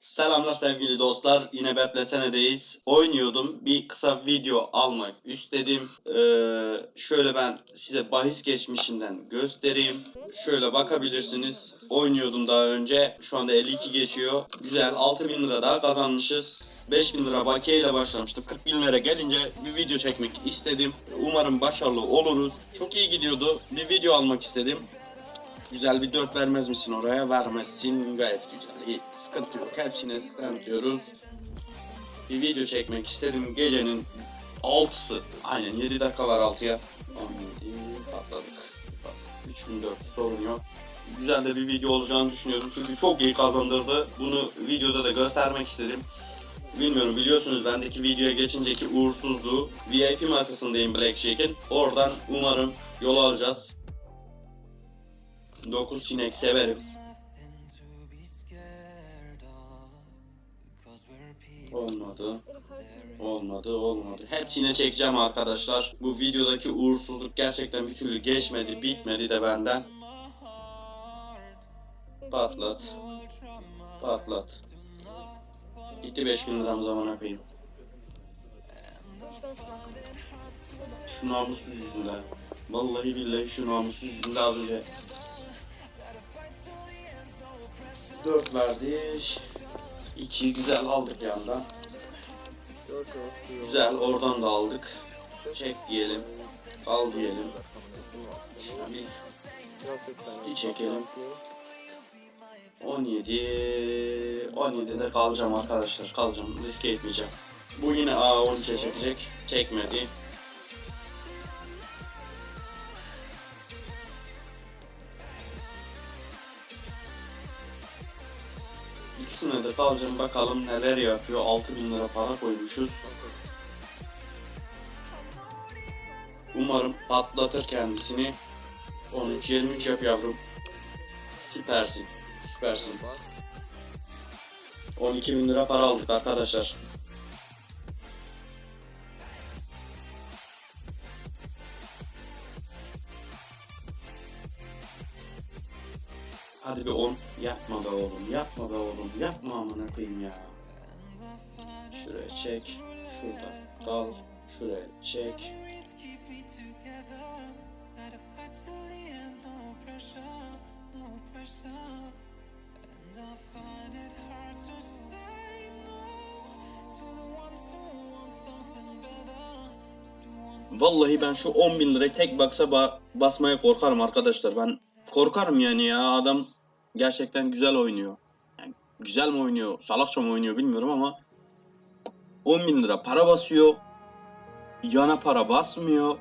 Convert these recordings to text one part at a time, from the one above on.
Selamlar sevgili dostlar. Yine Betlesene'deyiz. Oynuyordum. Bir kısa video almak istedim. Ee, şöyle ben size bahis geçmişinden göstereyim. Şöyle bakabilirsiniz. Oynuyordum daha önce. Şu anda 52 geçiyor. Güzel. 6000 lira daha kazanmışız. 5000 lira bakiye ile başlamıştım. 40 bin lira gelince bir video çekmek istedim. Umarım başarılı oluruz. Çok iyi gidiyordu. Bir video almak istedim. Güzel bir 4 vermez misin oraya? Vermezsin. Gayet güzel. İyi. Sıkıntı yok. Hepsine sistem diyoruz. Bir video çekmek istedim. Gecenin 6'sı. Aynen 7 dakika var 6'ya. 17 patladık. 3004 sorun yok. Güzel de bir video olacağını düşünüyorum. Çünkü çok iyi kazandırdı. Bunu videoda da göstermek istedim. Bilmiyorum biliyorsunuz bendeki videoya geçinceki uğursuzluğu VIP masasındayım Blackjack'in. Oradan umarım yol alacağız. 9 sinek severim. Olmadı. Olmadı, olmadı. Hepsine çekeceğim arkadaşlar. Bu videodaki uğursuzluk gerçekten bir türlü geçmedi, bitmedi de benden. Patlat. Patlat. Gitti 5000 liram zamana koyayım. Şu namussuz yüzünden. Vallahi billahi şu namussuz yüzünden az önce 4 verdik. 2 güzel aldık yandan. Güzel oradan da aldık. Çek diyelim. Al diyelim. Şuna bir çekelim. 17 17'de kalacağım arkadaşlar. Kalacağım. Riske etmeyeceğim. Bu yine A12'ye çekecek. Çekmedi. İkisine de kalacağım bakalım neler yapıyor. 6000 lira para koymuşuz. Umarım patlatır kendisini. 13-23 yap yavrum. Süpersin. Süpersin. 12 bin lira para aldık arkadaşlar. Hadi bir 10 yapma be oğlum yapma be oğlum yapma amına koyayım ya. Şuraya çek. Şurada kal. Şuraya çek. Vallahi ben şu 10 bin lirayı tek baksa ba- basmaya korkarım arkadaşlar. Ben korkarım yani ya adam gerçekten güzel oynuyor. Yani güzel mi oynuyor, salakça mı oynuyor bilmiyorum ama 10 bin lira para basıyor. Yana para basmıyor.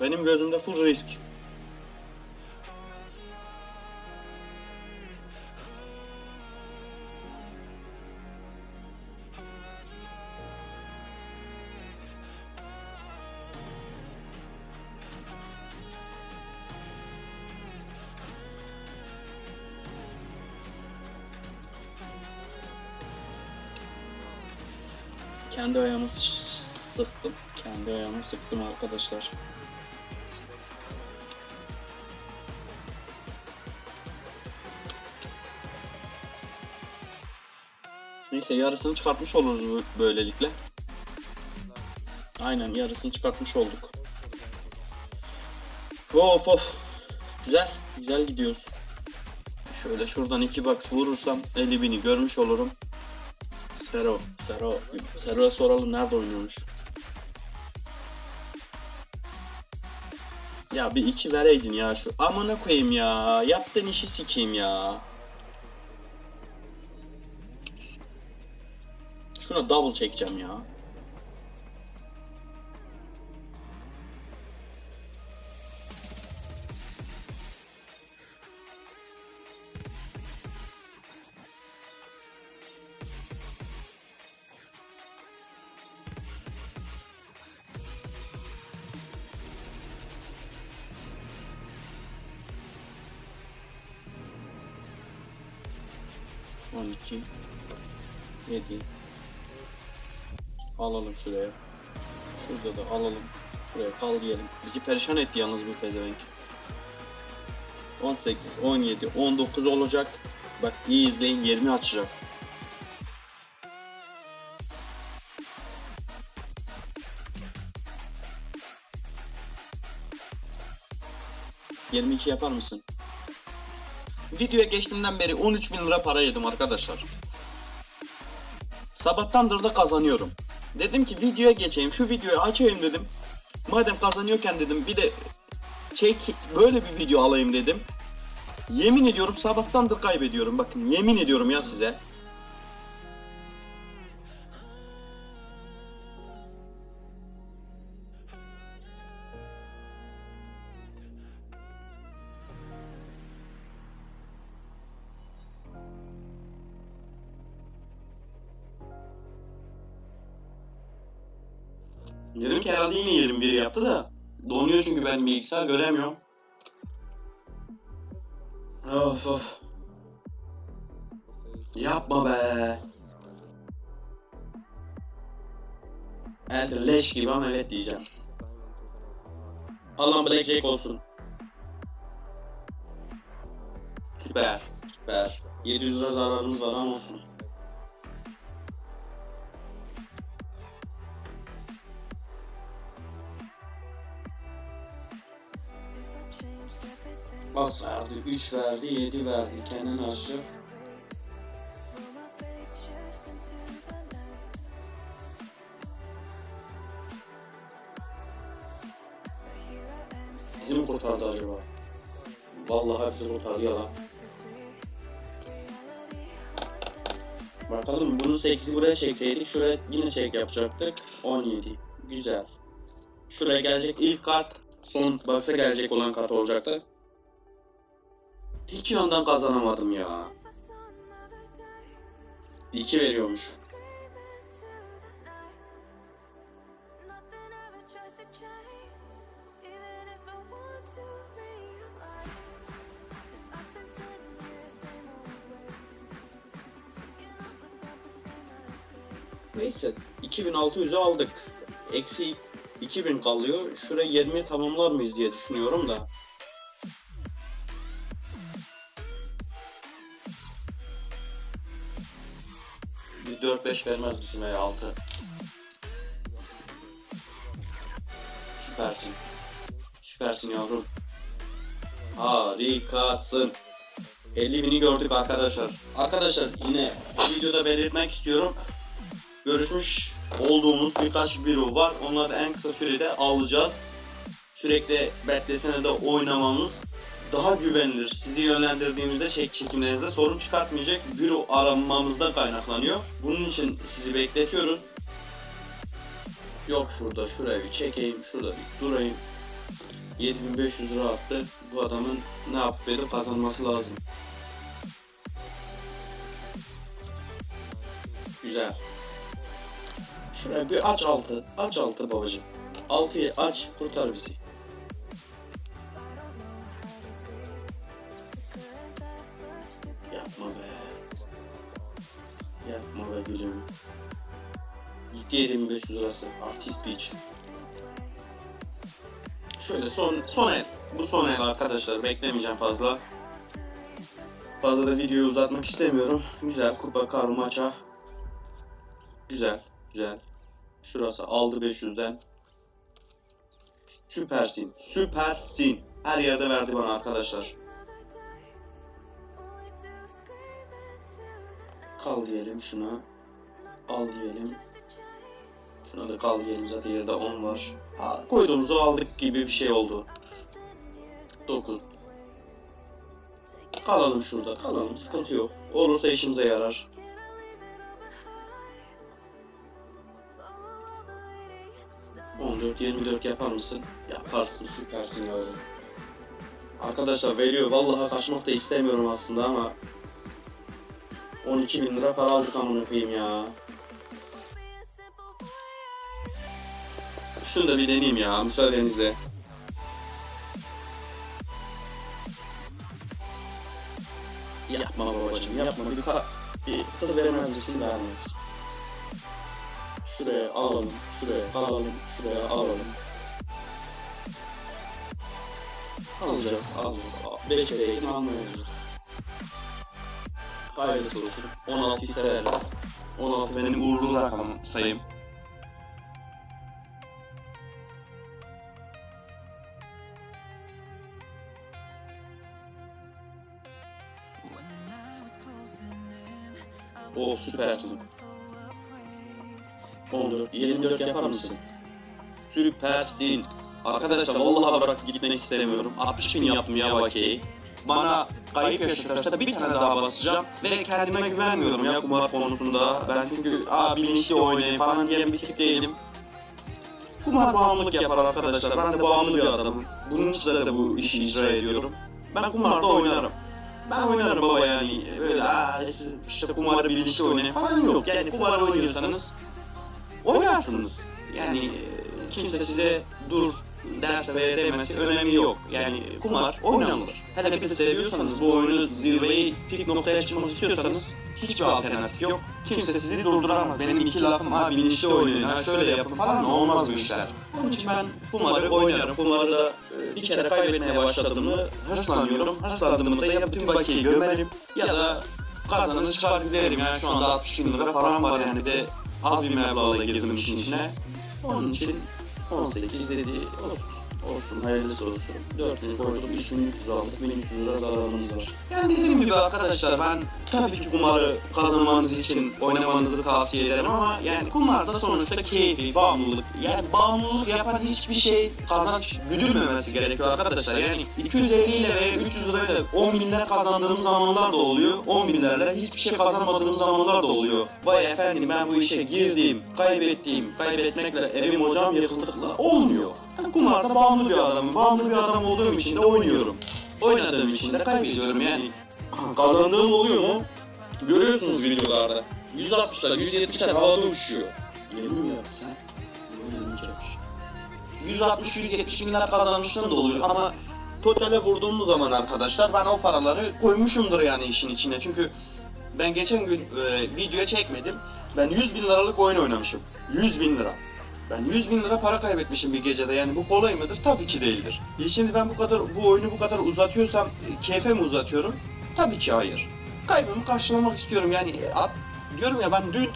Benim gözümde full risk. Kendi ayağımı sıktım. Kendi ayağımı sıktım arkadaşlar. Neyse yarısını çıkartmış oluruz böylelikle. Aynen yarısını çıkartmış olduk. Of of. Güzel. Güzel gidiyoruz. Şöyle şuradan iki box vurursam 50 bini görmüş olurum. Sero, Sero. Sero'ya soralım nerede oynuyormuş. Ya bir iki vereydin ya şu. Amına koyayım ya. Yaptığın işi sikeyim ya. Şuna double çekeceğim ya. 12 7 Alalım şuraya. Şurada da alalım. Buraya kal diyelim. Bizi perişan etti yalnız bu pezevenk. 18, 17, 19 olacak. Bak iyi izleyin 20 açacak. Yirmi iki yapar mısın? Videoya geçtiğimden beri 13 bin lira para yedim arkadaşlar. Sabahtandır da kazanıyorum. Dedim ki videoya geçeyim, şu videoyu açayım dedim. Madem kazanıyorken dedim bir de çek böyle bir video alayım dedim. Yemin ediyorum sabahtandır kaybediyorum. Bakın yemin ediyorum ya size. Herhalde yine 21 yaptı da. Donuyor çünkü ben bilgisayar göremiyorum. Of of. Yapma be. Evet leş gibi ama evet diyeceğim. Allah'ım Blackjack olsun. Süper. Süper. 700 lira zararımız var ama olsun. Bas verdi, 3 verdi, 7 verdi. Kendini aşacak. Bizi mi kurtardı acaba? Vallahi bizi kurtardı yalan. Bakalım bunu 8'i buraya çekseydik şuraya yine çek yapacaktık. 17. Güzel. Şuraya gelecek ilk kart son box'a gelecek olan kart olacaktı. Hiç yandan kazanamadım ya. 2 veriyormuş. Neyse 2600'ü aldık. Eksi 2000 kalıyor. Şuraya 20 tamamlar mıyız diye düşünüyorum da. Vermez misin veya 6? Süpersin. Süpersin yavrum. Harikasın. 50 bini gördük arkadaşlar. Arkadaşlar yine videoda belirtmek istiyorum. Görüşmüş olduğumuz birkaç büro var. Onları en kısa sürede alacağız. Sürekli beklesene de oynamamız daha güvenilir. Sizi yönlendirdiğimizde çek çekimlerinizde sorun çıkartmayacak büro aramamızda kaynaklanıyor. Bunun için sizi bekletiyoruz. Yok şurada şuraya bir çekeyim. Şurada bir durayım. 7500 lira attı. Bu adamın ne yapıp edip kazanması lazım. Güzel. Şuraya bir aç altı. Aç altı babacım. Altıyı aç kurtar bizi. Yapma be gülüm. Gitti 7500 lirası. Artist Beach. Şöyle son son el. Bu son el arkadaşlar. Beklemeyeceğim fazla. Fazla da videoyu uzatmak istemiyorum. Güzel kupa kar maça. Güzel. Güzel. Şurası aldı 500'den. Süpersin. Süpersin. Her yerde verdi bana arkadaşlar. Kal diyelim şuna. Al diyelim. Şuna da kal diyelim zaten yerde 10 var. Ha, koyduğumuzu aldık gibi bir şey oldu. 9. Kalalım şurada kalalım sıkıntı yok. Olursa işimize yarar. On dört, 24 yapar mısın? Yaparsın, süpersin yavrum. Arkadaşlar veriyor. Vallahi kaçmak da istemiyorum aslında ama 12 bin lira para aldık amına koyayım ya. Şunu da bir deneyeyim ya müsaadenizle. Yapma babacım yapma bir, ka bir kız vermez misin vermez. Şuraya alalım, şuraya alalım, şuraya alalım. Alacağız, alacağız. 5 vereydim almayacağız. Hayırlısı olsun. 16 severler. 16 benim uğurlu rakamım sayım. Oh süpersin. Olur. 24 yapar mısın? Süpersin. Arkadaşlar vallahi bırak gitmek istemiyorum. 60 bin yaptım ya. Bana kayıp yaşatırsa bir tane daha basacağım. Ve kendime güvenmiyorum ya kumar konusunda. Ben çünkü aa bilinçli oynayayım falan diyen bir tip değilim. Kumar bağımlılık yapar arkadaşlar. Ben de bağımlı bir adamım. Bunun için de bu işi icra ediyorum. Ben kumarda oynarım. Ben oynarım baba yani. Böyle aa işte kumarı bilinçli oynayın falan yok. Yani kumar oynuyorsanız oynarsınız. Yani e, kimse size dur derse veya demesi önemi yok. Yani kumar oynanır. Hele bir de seviyorsanız bu oyunu zirveyi pik noktaya çıkmak istiyorsanız hiçbir alternatif yok. Kimse sizi durduramaz. Benim iki lafım ha bilinçli oynayın ha şöyle yapın falan olmaz bu işler. Onun için ben kumarı oynarım. Kumarı da bir kere kaybetmeye başladığımı hırslanıyorum. Hırslandığımda ya bütün bakiyeyi gömerim ya da kazanır çıkar giderim. Yani şu anda 60 bin lira param var yani de az bir meblağla girdim işin içine. Onun için 18 dedi olsun. Olsun hayırlısı olsun. 4000 koyduk 3300 aldık 1300 lira zararımız var. Yani dediğim gibi arkadaşlar ben tabii ki kumarı kazanmanız için oynamanızı tavsiye ederim ama yani kumarda sonuçta keyfi, bağımlılık yani bağımlılık yapan hiçbir şey kazanç güdülmemesi gerekiyor arkadaşlar. Yani 250 ile veya 300 lirayla 10 bin lira kazandığımız zamanlar da oluyor. 10 binlerle hiçbir şey kazanmadığımız zamanlar da oluyor. Vay efendim ben bu işe girdim, kaybettiğim, kaybetmekle evim ocağım yıkıldıkla olmuyor. Ben kumarda bağımlı bir adamım. Bağımlı bir adam olduğum için de oynuyorum. Oynadığım için de kaybediyorum yani. Kazandığım oluyor mu? Görüyorsunuz videolarda. 160'lar, 170'ler havada uçuyor. Yemin mi yaptın sen? Yemin yapmış. 160-170 binler kazanmışlığım da oluyor ama totale vurduğumuz zaman arkadaşlar ben o paraları koymuşumdur yani işin içine. Çünkü ben geçen gün e, video çekmedim. Ben 100 bin liralık oyun oynamışım. 100 bin lira. Ben 100 bin lira para kaybetmişim bir gecede yani bu kolay mıdır? Tabii ki değildir. E şimdi ben bu kadar bu oyunu bu kadar uzatıyorsam e, keyfe mi uzatıyorum? Tabii ki hayır. Kaybımı karşılamak istiyorum yani e, at, diyorum ya ben dün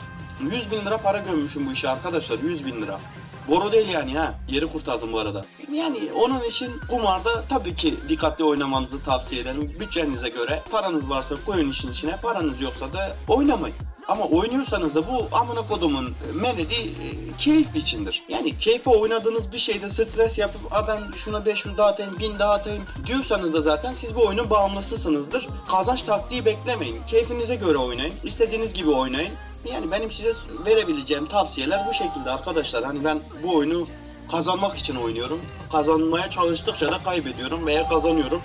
100 bin lira para gömmüşüm bu işe arkadaşlar 100 bin lira. Boru değil yani ha. Yeri kurtardım bu arada. Yani onun için kumarda tabii ki dikkatli oynamanızı tavsiye ederim. Bütçenize göre paranız varsa koyun işin içine, paranız yoksa da oynamayın. Ama oynuyorsanız da bu amına kodumun menedi e, keyif içindir. Yani keyfe oynadığınız bir şeyde stres yapıp A ben şuna 500 dağıtayım, 1000 dağıtayım diyorsanız da zaten siz bu oyunun bağımlısısınızdır. Kazanç taktiği beklemeyin. Keyfinize göre oynayın. İstediğiniz gibi oynayın. Yani benim size verebileceğim tavsiyeler bu şekilde arkadaşlar. Hani ben bu oyunu kazanmak için oynuyorum. Kazanmaya çalıştıkça da kaybediyorum veya kazanıyorum.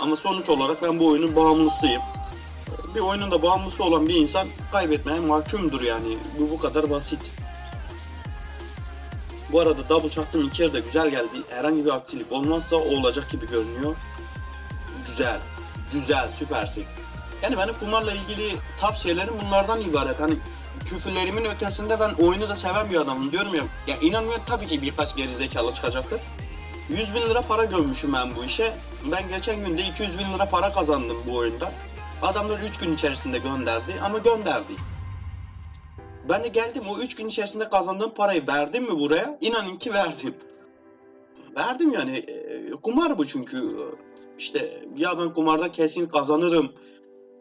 Ama sonuç olarak ben bu oyunun bağımlısıyım. Bir oyunun da bağımlısı olan bir insan kaybetmeye mahkumdur yani. Bu bu kadar basit. Bu arada double çaktım iki yerde güzel geldi. Herhangi bir aksilik olmazsa o olacak gibi görünüyor. Güzel. Güzel, süpersin. Yani benim kumarla ilgili tavsiyelerim bunlardan ibaret. Hani küfürlerimin ötesinde ben oyunu da seven bir adamım diyorum ya. Ya inanmıyorum tabii ki birkaç gerizekalı çıkacaktır. 100 bin lira para gömmüşüm ben bu işe. Ben geçen günde 200 bin lira para kazandım bu oyunda. Adamlar 3 gün içerisinde gönderdi ama gönderdi. Ben de geldim o 3 gün içerisinde kazandığım parayı verdim mi buraya? İnanın ki verdim. Verdim yani. E, kumar bu çünkü. İşte ya ben kumarda kesin kazanırım.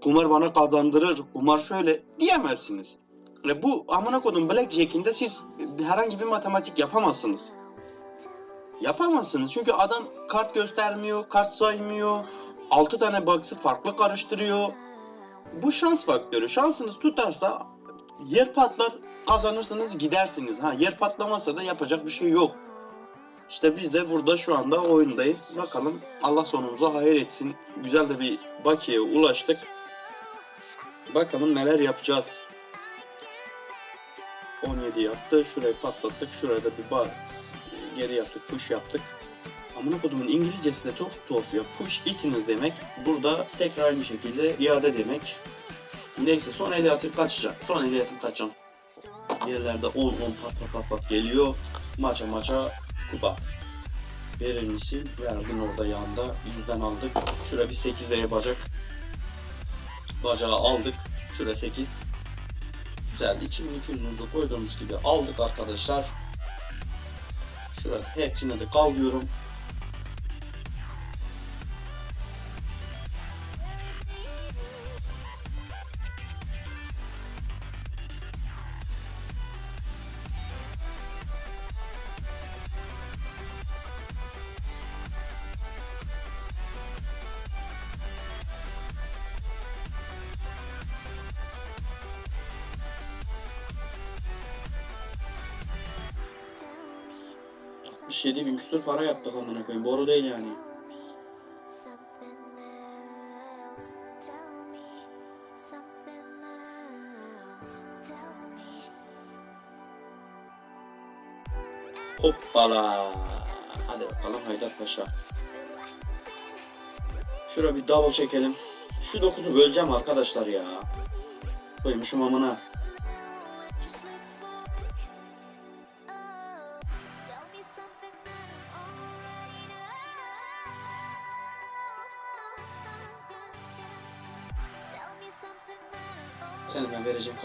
Kumar bana kazandırır. Kumar şöyle diyemezsiniz. E, bu amına kodum Blackjack'inde siz herhangi bir matematik yapamazsınız. Yapamazsınız çünkü adam kart göstermiyor, kart saymıyor. 6 tane box'ı farklı karıştırıyor. Bu şans faktörü. Şansınız tutarsa yer patlar, kazanırsınız, gidersiniz. Ha yer patlamazsa da yapacak bir şey yok. İşte biz de burada şu anda oyundayız. Bakalım Allah sonumuza hayır etsin. Güzel de bir bakiye ulaştık. Bakalım neler yapacağız. 17 yaptı. Şurayı patlattık. Şurada bir bar geri yaptık. Push yaptık. Amına kodumun İngilizcesi de çok tuhaf ya. Push itiniz demek. Burada tekrar aynı şekilde iade demek. Neyse son eli atıp kaçacağım. Son eli atıp kaçacağım. Yerlerde 10 10 pat pat pat pat geliyor. Maça maça kupa. Misin? Verdin orada yanda. Yüzden aldık. Şura bir 8 D'ye bacak. Bacağı aldık. Şura 8. Güzel. 2200'ümüzü koyduğumuz gibi aldık arkadaşlar. Şurada hepsine de kalıyorum. 67 bin küsur para yaptık amına koyayım. Boru değil yani. Hoppala. Hadi bakalım Haydar Paşa. Şuraya bir double çekelim. Şu 9'u böleceğim arkadaşlar ya. Koymuşum amına.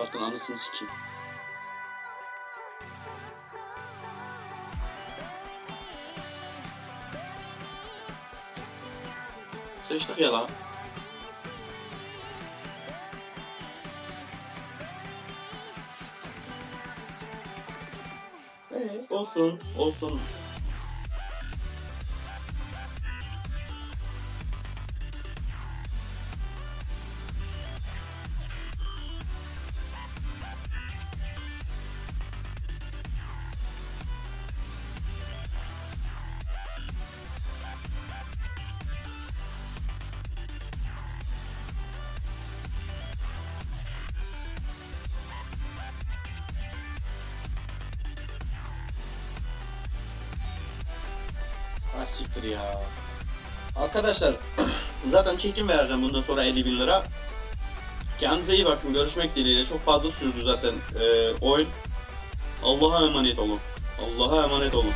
Kartın anısını sikeyim. Seçtik ya lan. Ee, olsun, olsun. Siktir ya. Arkadaşlar zaten çekim vereceğim bundan sonra 50 bin lira. Kendinize iyi bakın. Görüşmek dileğiyle. Çok fazla sürdü zaten e, oyun. Allah'a emanet olun. Allah'a emanet olun.